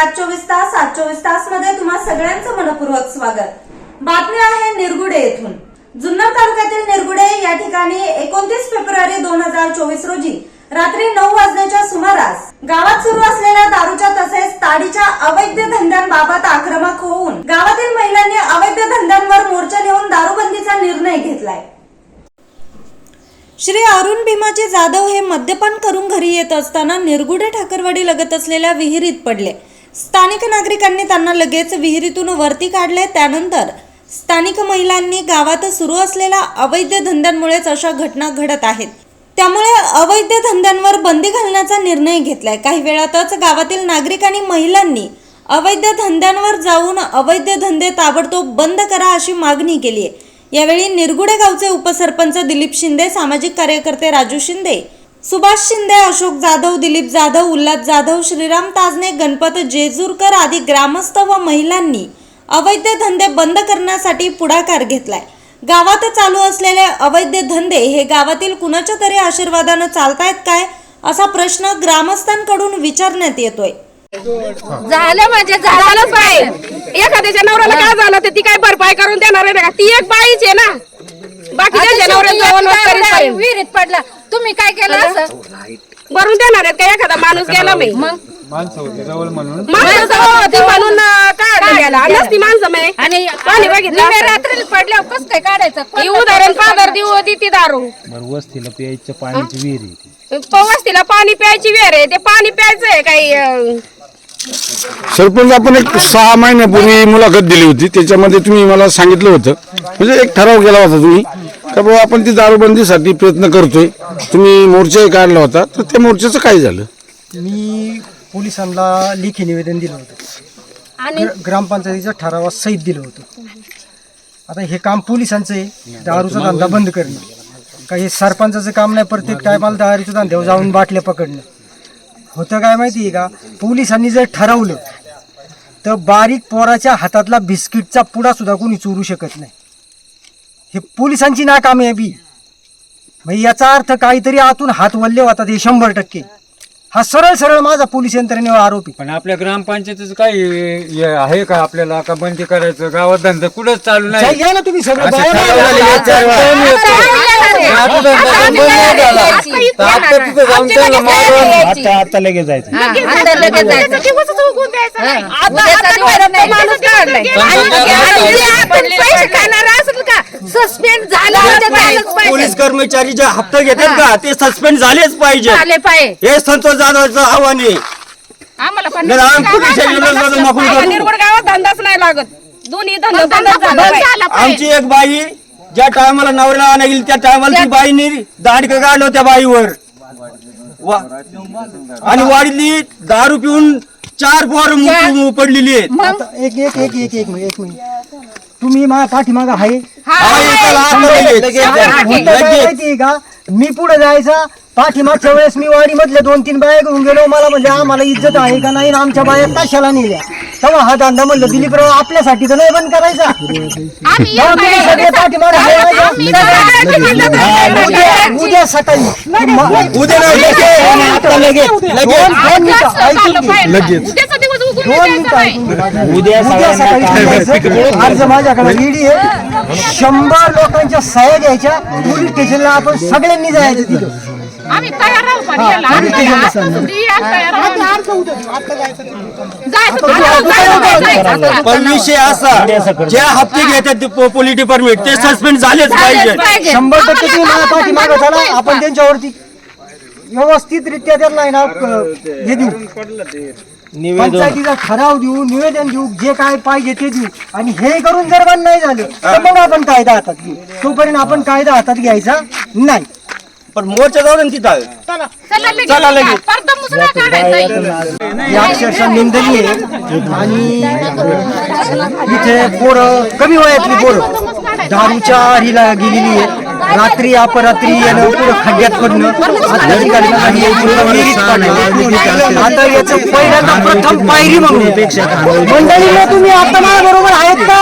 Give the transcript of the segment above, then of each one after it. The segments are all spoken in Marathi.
आज चोवीस तास आज चोवीस तासमध्ये तुम्हा सगळ्यांचं मनपूर्वक स्वागत. बातमी आहे निरगुडे येथून. जुन्नर तालुक्यातील निरगुडे या ठिकाणी एकोणतीस फेब्रुवारी दोन हजार चोवीस रोजी रात्री नऊ वाजण्याच्या सुमारास गावात सुरू असलेल्या दारूच्या तसेच ताडीच्या अवैध धंद्यांबाबत आक्रमक होऊन गावातील महिलांनी अवैध धंद्यांवर मोर्चा नेऊन दारूबंदीचा निर्णय घेतलाय. श्री अरुण भीमाचे जाधव हे मद्यपान करून घरी येत असताना निरगुडे ठाकरवाडी लगत असलेल्या विहिरीत पडले. स्थानिक नागरिकांनी त्यांना लगेच विहिरीतून वरती काढले. त्यानंतर स्थानिक महिलांनी गावात सुरू असलेल्या अवैध धंद्यांमुळेच अशा घटना घडत आहेत. त्यामुळे अवैध धंद्यांवर बंदी घालण्याचा निर्णय घेतलाय. काही वेळातच गावातील नागरिक आणि महिलांनी अवैध धंद्यांवर जाऊन अवैध धंदे ताबडतोब बंद करा अशी मागणी केली आहे यावेळी निरगुडे गावचे उपसरपंच दिलीप शिंदे सामाजिक कार्यकर्ते राजू शिंदे सुभाष शिंदे अशोक जाधव दिलीप जाधव उल्हास जाधव श्रीराम ताजने गणपत जेजूरकर आदी ग्रामस्थ व महिलांनी अवैध धंदे बंद करण्यासाठी पुढाकार घेतलाय. गावात चालू असलेले अवैध धंदे हे गावातील कुणाच्या तरी आशीर्वादानं चालतायत काय असा प्रश्न ग्रामस्थांकडून विचारण्यात येतोय. झालं म्हणजे झालं पाहिजे. एखाद्याच्या नवऱ्याला काय झालं ती काय भरपाई करून देणार आहे ना? ती एक बाईच आहे ना. बाकीच्या विहिरीत पडला. तुम्ही काय केलं असं? भरून देणार आहेत का? एखादा माणूस गेला मी मग माणसं होती जवळ म्हणून. माणसं जवळ होती म्हणून अं, काढलं गेला. नसती माणसं मी आणि पाणी बघितलं निम्या असतं. रात्रीला पडल्यावर कस काय काढायचं? ही उदाहरण फादर देऊ होती ती दारू. बरं वस्तीला प्यायचं पाण्याची विहीर आहे ती. पवस्तीला पाणी प्यायची वेळ आहे. ते पाणी प्यायचं आहे काही अं, सरपंच आपण एक सहा महिन्यापूर्वी मुलाखत दिली होती. त्याच्यामध्ये तुम्ही मला सांगितलं होतं. म्हणजे एक ठराव केला होता तुम्ही. का बाबा आपण ती दारूबंदीसाठी प्रयत्न करतोय. तुम्ही मोर्चाही काढला होता तर त्या मोर्चाचं काय झालं? मी पोलिसांना लेखी निवेदन दिलं होतं. आणि ग्र- ग्रामपंचायतीच्या ठरावात सहित दिलं होतं. आता हे काम पोलिसांचं आहे. दारूचा धंदा बंद करणं. का हे सरपंचाचं काम नाही प्रत्येक टायमाला दारूच्या धंद्यावर जाऊन बाटल्या पकडणं. होतं काय माहिती आहे का? पोलिसांनी जर ठरवलं तर बारीक पोराच्या हातातला बिस्किटचा पुडा सुद्धा कोणी चोरू शकत नाही. हे पोलिसांची नाकामयाबी म्हणजे याचा अर्थ काहीतरी आतून हात वल्ले होतात हे शंभर टक्के. हा सरळ सरळ माझा पोलीस यंत्रणेवर आरोप पण आपल्या ग्रामपंचायतीचं काय हे आहे का आपल्याला का बंदी करायचं? गावात धंदा कुठंच चालू नाही. ना तुम्ही सगळं बाहेर. आता आता लगेच जायचं. आता-. माणूस काढलाय. आणि जे आपण पैसे खाणार सस्पेंड झालं झालंच पाहिजे. पोलीस कर्मचारी जे हप्ते घेतात का ते सस्पेंड झालेच पाहिजे. हे संतोष जाधवचं आव्हान आहे. आम्हाला पण. निरगुड गावात धंदाच नाही लागत. दोन्ही धंदा. आमची एक बाई ज्या टायमाला नवऱ्याला आणा गेली त्या टायमाला ती बाईनी दांडक काढलं त्या बाईवर. आणि वाडीतली दारू पिऊन चार पोर पडलेली आहेत. एक एक एक एक एक मिनिट एक मिनिट. तुम्ही माझ्या पाठीमागा आहे. का? मी पुढे जायचा. पाठीमागच्या वेळेस मी वाडी मधले दोन तीन बाया घेऊन गेलो. मला म्हणजे आम्हाला इज्जत आहे का नाही आमच्या बाया कशाला नेल्या? तेव्हा हा धंदा म्हणलं दिलीपराव आपल्यासाठी तर नाही बंद करायचा? उद्या सकाळी. उद्या लगेच. दोन मिनिटं. उद्या सकाळी थांबायचं. अर्ज माझ्याकडे रेडी आहे. शंभर लोकांच्या सह्या घ्यायच्या. पोलीस स्टेशनला आपण सगळ्यांनी जायचं तिथं. आम्ही तयार राहू पण याला. पोलीस स्टेशनला आज सांगा. थोडी आज तयार राहू. जायचं. आता जायचं, तू- जायचं, जायचं. पण विषय असा जे हप्ते घेतात ते पोलीस डिपार्टमेंट ते सस्पेंड झालेच पाहिजे. पाहिजे. शंभर टक्के तुम्ही पाठीमागं झाला आपण त्यांच्यावरती व्यवस्थित रित्या त्यांना आहे ना हे देऊ. पंचायतीचा ठराव देऊ निवेदन देऊ जे काय पाहिजे ते देऊ. आणि हे करून जर बंद नाही झालं तर मग आपण कायदा हातात घेऊ. तोपर्यंत आपण कायदा हातात घ्यायचा नाही. पण मोर्चा जाऊ ना तिथं. चला. लगेच. चला लगेच. परत मुसळा काढायचा. ही अक्षरशः निंदनीय आहे. आणि इथे पोरं कमी वयातली पोरं. दारूच्या आरीला गेलेली आहे रात्री अपरात्री येणं पुढं खड्ड्यात पडणं आता ही घटना घडली आहे, पुढं विहिरीत पडणं. आता याचं पहिल्यांदा प्रथम पायरी म्हणून. मंडळीला तुम्ही आता माझ्या बरोबर आहेत का?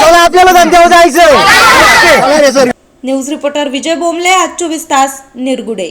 चला आपल्याला धंद्यावर जायचं न्यूज रिपोर्टर विजय बोमले आज चोवीस तास निरगुडे.